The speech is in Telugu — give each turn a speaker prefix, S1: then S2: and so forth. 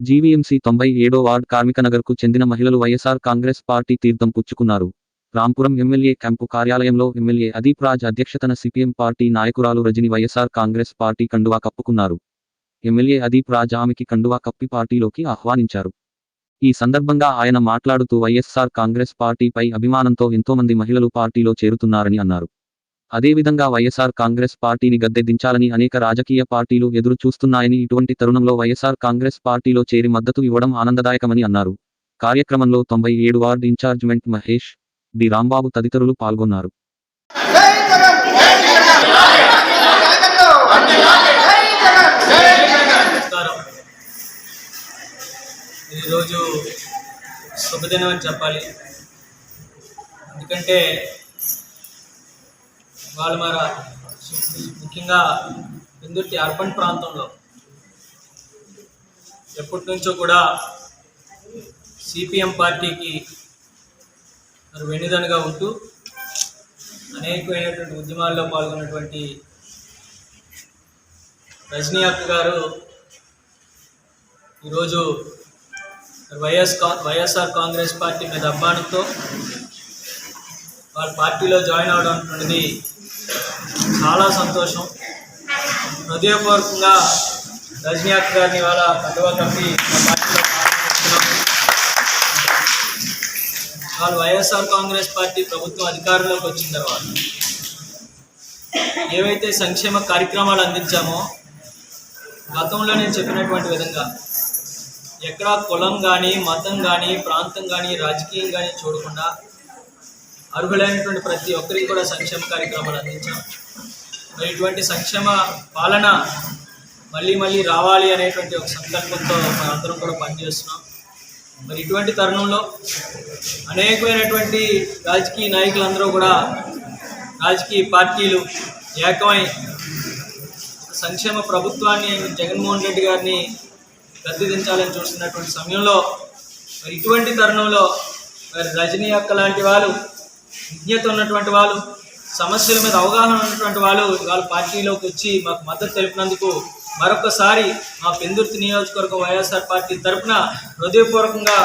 S1: జీవీఎంసీ తొంభై ఏడో వార్డ్ కార్మికనగర్కు చెందిన మహిళలు వైఎస్ఆర్ కాంగ్రెస్ పార్టీ తీర్థం పుచ్చుకున్నారు. రాంపురం ఎమ్మెల్యే క్యాంపు కార్యాలయంలో ఎమ్మెల్యే అదీప్ రాజ్ అధ్యక్షతన సిపిఎం పార్టీ నాయకురాలు రజని వైఎస్ఆర్ కాంగ్రెస్ పార్టీ కండువా కప్పుకున్నారు. ఎమ్మెల్యే అదీప్ రాజ్ ఆమెకి కండువా కప్పి పార్టీలోకి ఆహ్వానించారు. ఈ సందర్భంగా ఆయన మాట్లాడుతూ వైఎస్ఆర్ కాంగ్రెస్ పార్టీపై అభిమానంతో ఎంతోమంది మహిళలు పార్టీలో చేరుతున్నారని అన్నారు. అదేవిధంగా వైఎస్ఆర్ కాంగ్రెస్ పార్టీని గద్దె దించాలని అనేక రాజకీయ పార్టీలు ఎదురు చూస్తున్నాయని ఇటువంటి తరుణంలో వైఎస్ఆర్ కాంగ్రెస్ పార్టీలో చేరి మద్దతు ఇవ్వడం ఆనందదాయకమని అన్నారు. కార్యక్రమంలో తొంభై ఏడు వార్డు ఇన్ఛార్జ్మెంట్ మహేష్ డి. రాంబాబు తదితరులు పాల్గొన్నారు.
S2: ఈరోజు శుభదినం అని చెప్పాలి. ఎందుకంటే వాళ్ళు ముఖ్యంగా పెందుర్తి అర్బన్ ప్రాంతంలో ఎప్పటి నుంచో కూడా సిపిఎం పార్టీకి మరి వెన్నుదనుగా ఉంటూ అనేకమైనటువంటి ఉద్యమాల్లో పాల్గొన్నటువంటి రజనీ అక్క గారు ఈరోజు వైఎస్ కా వైఎస్ఆర్ కాంగ్రెస్ పార్టీ మీద అభిమానంతో వాళ్ళ పార్టీలో జాయిన్ అవడం అనేది చాలా సంతోషం. హృదయపూర్వకంగా రజనీ అక్క గారిని వాళ్ళ కండువా కప్పి వాళ్ళు వైఎస్ఆర్ కాంగ్రెస్ పార్టీ ప్రభుత్వం అధికారంలోకి వచ్చిన తర్వాత ఏవైతే సంక్షేమ కార్యక్రమాలు అందించామో గతంలో నేను చెప్పినటువంటి విధంగా ఎక్కడా కులం కానీ మతం కానీ ప్రాంతం కానీ రాజకీయం కానీ చూడకుండా అర్హులైనటువంటి ప్రతి ఒక్కరికి కూడా సంక్షేమ కార్యక్రమాలు అందించాం. మరి ఇటువంటి సంక్షేమ పాలన మళ్ళీ మళ్ళీ రావాలి అనేటువంటి ఒక సంకల్పంతో అందరం కూడా పనిచేస్తున్నాం. మరి ఇటువంటి తరుణంలో అనేకమైనటువంటి రాజకీయ నాయకులందరూ కూడా రాజకీయ పార్టీలు ఏకమై సంక్షేమ ప్రభుత్వాన్ని జగన్మోహన్ రెడ్డి గారిని గద్దెదించాలని చూస్తున్నటువంటి సమయంలో మరి ఇటువంటి తరుణంలో మరి రజనీ అక్క లాంటి వాళ్ళు విజ్ఞత ఉన్నటువంటి వాళ్ళు సమస్యల మీద అవగాహన ఉన్నటువంటి వాళ్ళు వాళ్ళ పార్టీలోకి వచ్చి మాకు మద్దతు తెలిపినందుకు మరొకసారి మా పెందుర్తి నియోజకవర్గ వైఎస్ఆర్ పార్టీ తరఫున హృదయపూర్వకంగా